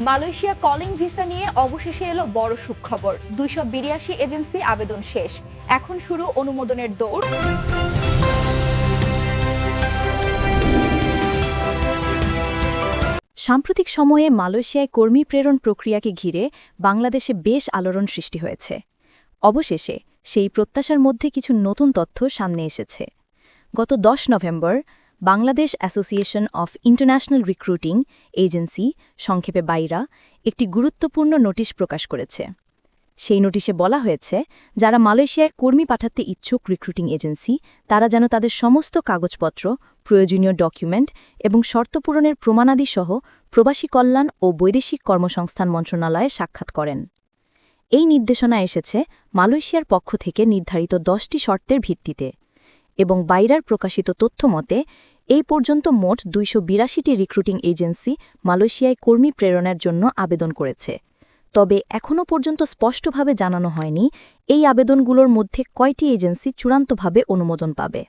Malaysia calling visa নিয়ে অবশেষে এলো বড় সুখবর। দুইশো বিরিয়াশি এজেন্সি আবেদন শেষ। এখন শুরু অনুমোদনের দৌড়। সাম্প্রতিক সময়ে মালয়েশিয়ায় কর্মী প্রেরণ প্রক্রিয়াকে ঘিরে বাংলাদেশে বেশ আলোড়ন সৃষ্টি হয়েছে। অবশেষে সেই প্রত্যাশার মধ্যে কিছু নতুন তথ্য সামনে এসেছে। গত ১০ November Bangladesh association of international recruiting agency সংক্ষেপে বাইরা, একটি গুরুত্বপূর্ণ নোটিশ প্রকাশ করেছে। সেই নোটিশে বলা হয়েছে, যারা মালয়েশিয়ায় কর্মী পাঠাতে ইচ্ছুক রিক্রুটিং এজেন্সি তারা যেন তাদের সমস্ত কাগজপত্র, প্রয়োজনীয় ডকুমেন্ট এবং শর্ত পূরণের প্রমাণাদি সহ প্রবাসী কল্যাণ ও বৈদেশিক কর্মসংস্থান মন্ত্রণালয়ে সাক্ষাৎ করেন। এই নির্দেশনা এসেছে মালয়েশিয়ার পক্ষ থেকে নির্ধারিত দশটি শর্তের ভিত্তিতে এবং বাইরার প্রকাশিত তথ্য মতে এই পর্যন্ত মোট দুইশো বিরাশিটি রিক্রুটিং এজেন্সি মালয়েশিয়ায় কর্মী প্রেরণের জন্য আবেদন করেছে। তবে এখনও পর্যন্ত স্পষ্টভাবে জানানো হয়নি এই আবেদনগুলোর মধ্যে কয়টি এজেন্সি চূড়ান্তভাবে অনুমোদন পাবে।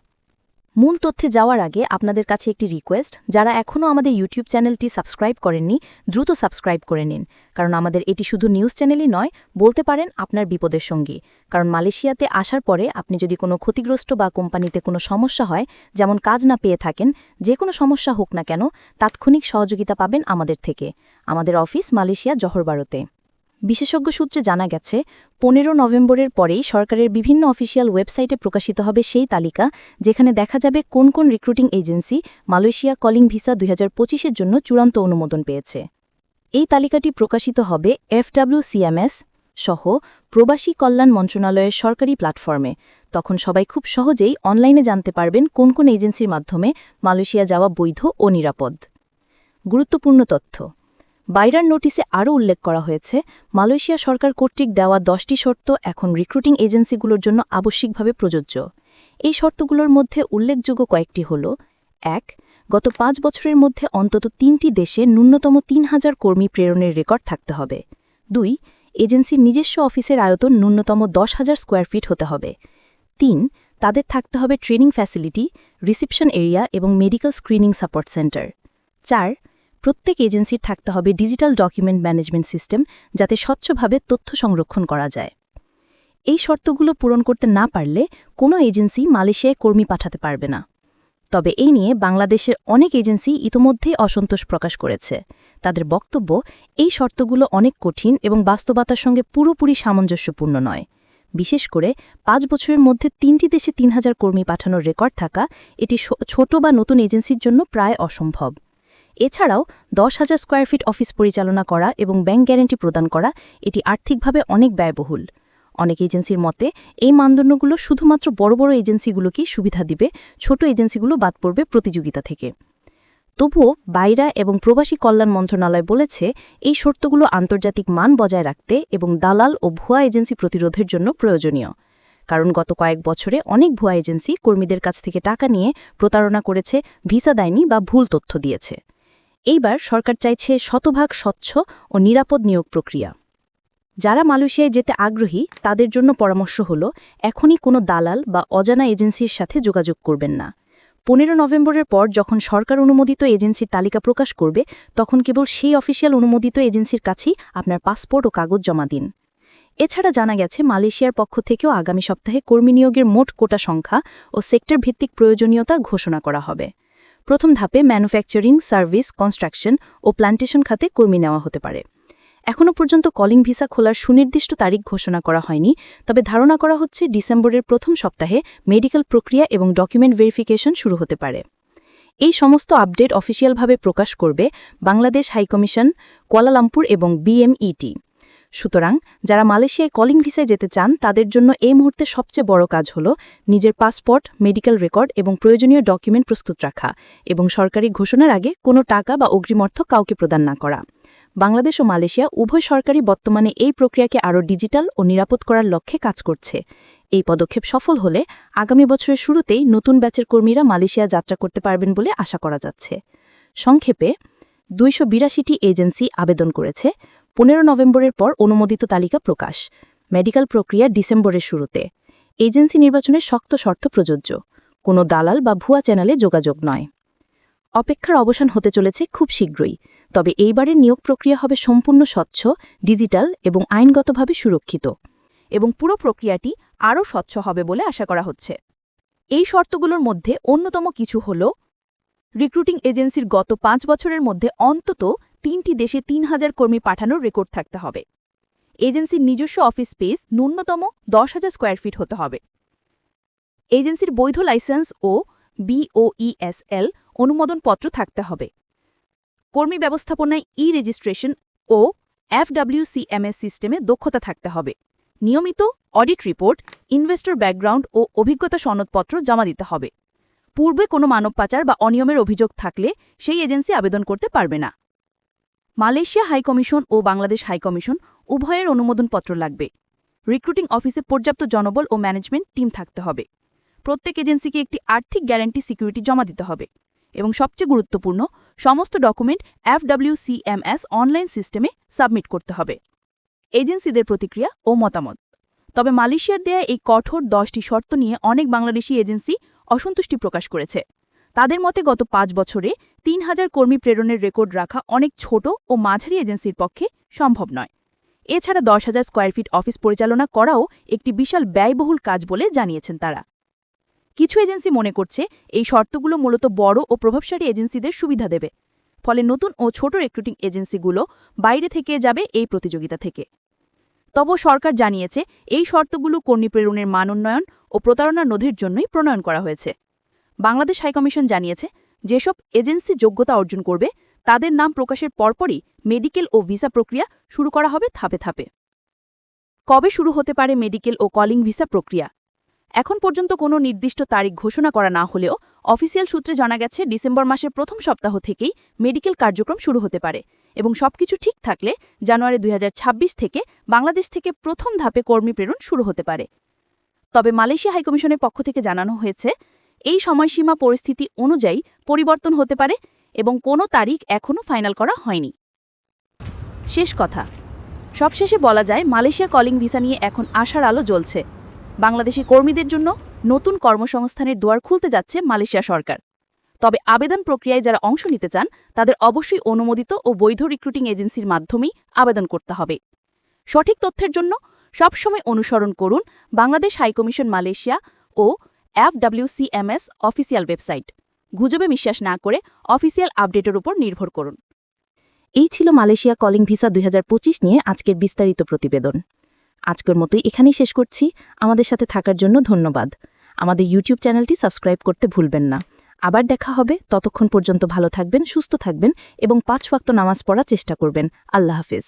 মূল তথ্যে যাওয়ার আগে আপনাদের কাছে একটি রিকোয়েস্ট যারা এখনও আমাদের ইউটিউব চ্যানেলটি সাবস্ক্রাইব করেননি, দ্রুত সাবস্ক্রাইব করে নিন। কারণ আমাদের এটি শুধু নিউজ চ্যানেলই নয়, বলতে পারেন আপনার বিপদের সঙ্গী। কারণ মালয়েশিয়াতে আসার পরে আপনি যদি কোনো ক্ষতিগ্রস্ত বা কোম্পানিতে কোনো সমস্যা হয়, যেমন কাজ না পেয়ে থাকেন, যে কোনো সমস্যা হোক না কেন, তাৎক্ষণিক সহযোগিতা পাবেন আমাদের থেকে। আমাদের অফিস মালয়েশিয়া জহরবারতে। বিশেষজ্ঞ সূত্রে জানা গেছে, পনেরো নভেম্বরের পরেই সরকারের বিভিন্ন অফিসিয়াল ওয়েবসাইটে প্রকাশিত হবে সেই তালিকা, যেখানে দেখা যাবে কোন কোন recruiting agency Malaysia calling visa দুই হাজার জন্য চূড়ান্ত অনুমোদন পেয়েছে। এই তালিকাটি প্রকাশিত হবে এফডব্লিউসিএমএস সহ প্রবাসী কল্যাণ মন্ত্রণালয়ের সরকারি প্ল্যাটফর্মে। তখন সবাই খুব সহজেই অনলাইনে জানতে পারবেন কোন কোন এজেন্সির মাধ্যমে মালয়েশিয়া যাওয়া বৈধ ও নিরাপদ। গুরুত্বপূর্ণ তথ্য। বাইরার নোটিসে আরও উল্লেখ করা হয়েছে, মালয়েশিয়া সরকার কর্তৃক দেওয়া দশটি শর্ত এখন রিক্রুটিং এজেন্সিগুলোর জন্য আবশ্যিকভাবে প্রযোজ্য। এই শর্তগুলোর মধ্যে উল্লেখযোগ্য কয়েকটি হল, এক, গত পাঁচ বছরের মধ্যে অন্তত তিনটি দেশে ন্যূনতম তিন হাজার কর্মী প্রেরণের রেকর্ড থাকতে হবে। দুই, এজেন্সির নিজস্ব অফিসের আয়তন ন্যূনতম দশ হাজার স্কোয়ার ফিট হতে হবে। তিন, তাদের থাকতে হবে ট্রেনিং ফ্যাসিলিটি, রিসিপশন এরিয়া এবং মেডিকেল স্ক্রিনিং সাপোর্ট সেন্টার। চার প্রত্যেক এজেন্সির থাকতে হবে ডিজিটাল ডকুমেন্ট ম্যানেজমেন্ট সিস্টেম যাতে স্বচ্ছভাবে তথ্য সংরক্ষণ করা যায়। এই শর্তগুলো পূরণ করতে না পারলে কোনো এজেন্সি মালয়েশিয়ায় কর্মী পাঠাতে পারবে না। তবে এই নিয়ে বাংলাদেশের অনেক এজেন্সি ইতোমধ্যেই অসন্তোষ প্রকাশ করেছে। তাদের বক্তব্য, এই শর্তগুলো অনেক কঠিন এবং বাস্তবতার সঙ্গে পুরোপুরি সামঞ্জস্যপূর্ণ নয়। বিশেষ করে পাঁচ বছরের মধ্যে তিনটি দেশে তিন হাজার কর্মী পাঠানোর রেকর্ড থাকা এটি ছোট বা নতুন এজেন্সির জন্য প্রায় অসম্ভব। এছাড়াও দশ হাজার স্কোয়ার ফিট অফিস পরিচালনা করা এবং ব্যাংক গ্যারান্টি প্রদান করা এটি আর্থিকভাবে অনেক ব্যয়বহুল। অনেক এজেন্সির মতে, এই মানদণ্ডগুলো শুধুমাত্র বড় বড় এজেন্সিগুলোকেই সুবিধা দিবে, ছোট এজেন্সিগুলো বাদ পড়বে প্রতিযোগিতা থেকে। তবুও বাইরা এবং প্রবাসী কল্যাণ মন্ত্রণালয় বলেছে, এই শর্তগুলো আন্তর্জাতিক মান বজায় রাখতে এবং দালাল ও ভুয়া এজেন্সি প্রতিরোধের জন্য প্রয়োজনীয়। কারণ গত কয়েক বছরে অনেক ভুয়া এজেন্সি কর্মীদের কাছ থেকে টাকা নিয়ে প্রতারণা করেছে, ভিসা দেয়নি বা ভুল তথ্য দিয়েছে। এইবার সরকার চাইছে শতভাগ স্বচ্ছ ও নিরাপদ নিয়োগ প্রক্রিয়া। যারা মালয়েশিয়ায় যেতে আগ্রহী, তাদের জন্য পরামর্শ হল, এখনই কোনো দালাল বা অজানা এজেন্সির সাথে যোগাযোগ করবেন না। পনেরো নভেম্বরের পর যখন সরকার অনুমোদিত এজেন্সির তালিকা প্রকাশ করবে, তখন কেবল সেই অফিসিয়াল অনুমোদিত এজেন্সির কাছেই আপনার পাসপোর্ট ও কাগজ জমা দিন। এছাড়া জানা গেছে, মালয়েশিয়ার পক্ষ থেকেও আগামী সপ্তাহে কর্মী নিয়োগের মোট কোটা সংখ্যা ও সেক্টর ভিত্তিক প্রয়োজনীয়তা ঘোষণা করা হবে। প্রথম ধাপে ম্যানুফ্যাকচারিং সার্ভিস কনস্ট্রাকশন ও প্ল্যান্টেশন খাতে কর্মী নেওয়া হতে পারে। এখনও পর্যন্ত কলিং ভিসা খোলার সুনির্দিষ্ট তারিখ ঘোষণা করা হয়নি, তবে ধারণা করা হচ্ছে ডিসেম্বরের প্রথম সপ্তাহে মেডিকেল প্রক্রিয়া এবং ডকুমেন্ট ভেরিফিকেশন শুরু হতে পারে। এই সমস্ত আপডেট অফিসিয়ালভাবে প্রকাশ করবে Bangladesh high commission Kuala Lumpur এবং বিএমইটি সুতরাং যারা মালয়েশিয়ায় কলিং ভিসায় যেতে চান, তাদের জন্য এই মুহূর্তে সবচেয়ে বড় কাজ হল নিজের পাসপোর্ট মেডিকেল রেকর্ড এবং প্রয়োজনীয় ডকুমেন্ট প্রস্তুত রাখা এবং সরকারি ঘোষণার আগে কোনো টাকা বা অগ্রিম অর্থ কাউকে প্রদান না করা। বাংলাদেশ ও মালয়েশিয়া উভয় সরকারই বর্তমানে এই প্রক্রিয়াকে আরও ডিজিটাল ও নিরাপদ করার লক্ষ্যে কাজ করছে। এই পদক্ষেপ সফল হলে আগামী বছরের শুরুতেই নতুন ব্যাচের কর্মীরা মালয়েশিয়া যাত্রা করতে পারবেন বলে আশা করা যাচ্ছে। সংক্ষেপে, দুইশো বিরাশিটি এজেন্সি আবেদন করেছে। পনেরো নভেম্বরের পর অনুমোদিত তালিকা প্রকাশ। মেডিকেল প্রক্রিয়া ডিসেম্বরের শুরুতে। এজেন্সি নির্বাচনে শক্ত শর্ত প্রযোজ্য। কোনো দালাল বা ভুয়া চ্যানেলে যোগাযোগ নয়। অপেক্ষার অবসান হতে চলেছে খুব শীঘ্রই। তবে এইবারের নিয়োগ প্রক্রিয়া হবে সম্পূর্ণ স্বচ্ছ, ডিজিটাল এবং আইনগতভাবে সুরক্ষিত। এবং পুরো প্রক্রিয়াটি আরও স্বচ্ছ হবে বলে আশা করা হচ্ছে। এই শর্তগুলোর মধ্যে অন্যতম কিছু হল, রিক্রুটিং এজেন্সির গত পাঁচ বছরের মধ্যে অন্তত তিনটি দেশে তিন হাজার কর্মী পাঠানোর রেকর্ড থাকতে হবে। এজেন্সির নিজস্ব অফিস স্পেস ন্যূনতম দশ হাজার স্কোয়ার ফিট হতে হবে। এজেন্সির বৈধ লাইসেন্স ও বিওইএসএল অনুমোদনপত্র থাকতে হবে। কর্মী ব্যবস্থাপনায় ই রেজিস্ট্রেশন ও এফডব্লিউসিএমএস সিস্টেমে দক্ষতা থাকতে হবে। নিয়মিত অডিট রিপোর্ট, ইনভেস্টর ব্যাকগ্রাউন্ড ও অভিজ্ঞতা সনদপত্র জমা দিতে হবে। পূর্বে কোনো মানব পাচার বা অনিয়মের অভিযোগ থাকলে সেই এজেন্সি আবেদন করতে পারবে না। মালয়েশিয়া হাইকমিশন ও বাংলাদেশ হাইকমিশন উভয়ের অনুমোদনপত্র লাগবে। রিক্রুটিং অফিসে পর্যাপ্ত জনবল ও ম্যানেজমেন্ট টিম থাকতে হবে। প্রত্যেক এজেন্সিকে একটি আর্থিক গ্যারান্টি সিকিউরিটি জমা দিতে হবে এবং সবচেয়ে গুরুত্বপূর্ণ, সমস্ত ডকুমেন্ট এফডব্লিউসিএমএস অনলাইন সিস্টেমে সাবমিট করতে হবে। এজেন্সিদের প্রতিক্রিয়া ও মতামত। তবে মালয়েশিয়ার দেয়া এই কঠোর দশটি শর্ত নিয়ে অনেক বাংলাদেশি এজেন্সি অসন্তুষ্টি প্রকাশ করেছে। তাদের মতে গত পাঁচ বছরে তিন হাজার কর্মী প্রেরণের রেকর্ড রাখা অনেক ছোট ও মাঝারি এজেন্সির পক্ষে সম্ভব নয়। এছাড়া দশ হাজার স্কোয়ার ফিট অফিস পরিচালনা করাও একটি বিশাল ব্যয়বহুল কাজ বলে জানিয়েছেন তারা। কিছু এজেন্সি মনে করছে এই শর্তগুলো মূলত বড় ও প্রভাবশালী এজেন্সিদের সুবিধা দেবে। ফলে নতুন ও ছোট রিক্রুটিং এজেন্সিগুলো বাইরে থেকে যাবে এই প্রতিযোগিতা থেকে। তবে সরকার জানিয়েছে, এই শর্তগুলো কর্মী প্রেরণের মান উন্নয়ন ও প্রতারণা নথির জন্যই প্রণয়ন করা হয়েছে। বাংলাদেশ হাইকমিশন জানিয়েছে, যেসব এজেন্সি যোগ্যতা অর্জন করবে, তাদের নাম প্রকাশের পরপরই মেডিকেল ও ভিসা প্রক্রিয়া শুরু করা হবে ধাপে ধাপে। কবে শুরু হতে পারে মেডিকেল ও কলিং ভিসা প্রক্রিয়া? এখন পর্যন্ত কোনো নির্দিষ্ট তারিখ ঘোষণা করা না হলেও অফিসিয়াল সূত্রে জানা গেছে, ডিসেম্বর মাসের প্রথম সপ্তাহ থেকেই মেডিকেল কার্যক্রম শুরু হতে পারে এবং সবকিছু ঠিক থাকলে জানুয়ারি দুই হাজার ছাব্বিশ থেকে বাংলাদেশ থেকে প্রথম ধাপে কর্মী প্রেরণ শুরু হতে পারে। তবে মালয়েশিয়া হাইকমিশনের পক্ষ থেকে জানানো হয়েছে এই সময়সীমা পরিস্থিতি অনুযায়ী পরিবর্তন হতে পারে এবং কোনো তারিখ এখনও ফাইনাল করা হয়নি। শেষ কথা। সবশেষে বলা যায়, মালয়েশিয়া কলিং ভিসা নিয়ে এখন আশার আলো জ্বলছে। বাংলাদেশি কর্মীদের জন্য নতুন কর্মসংস্থানের দুয়ার খুলতে যাচ্ছে মালয়েশিয়া সরকার। তবে আবেদন প্রক্রিয়ায় যারা অংশ নিতে চান, তাদের অবশ্যই অনুমোদিত ও বৈধ রিক্রুটিং এজেন্সির মাধ্যমেই আবেদন করতে হবে। সঠিক তথ্যের জন্য সবসময় অনুসরণ করুন বাংলাদেশ হাইকমিশন মালয়েশিয়া ও এফডব্লিউসিএমএস অফিসিয়াল ওয়েবসাইট। গুজবে বিশ্বাস না করে অফিসিয়াল আপডেটের উপর নির্ভর করুন। এই ছিল মালয়েশিয়া কলিং ভিসা দুই হাজার পঁচিশ নিয়ে আজকের বিস্তারিত প্রতিবেদন। আজকের মতোই এখানেই শেষ করছি। আমাদের সাথে থাকার জন্য ধন্যবাদ। আমাদের ইউটিউব চ্যানেলটি সাবস্ক্রাইব করতে ভুলবেন না। আবার দেখা হবে। ততক্ষণ পর্যন্ত ভালো থাকবেন, সুস্থ থাকবেন এবং পাঁচ ওয়াক্ত নামাজ পড়ার চেষ্টা করবেন। আল্লাহ হাফিজ।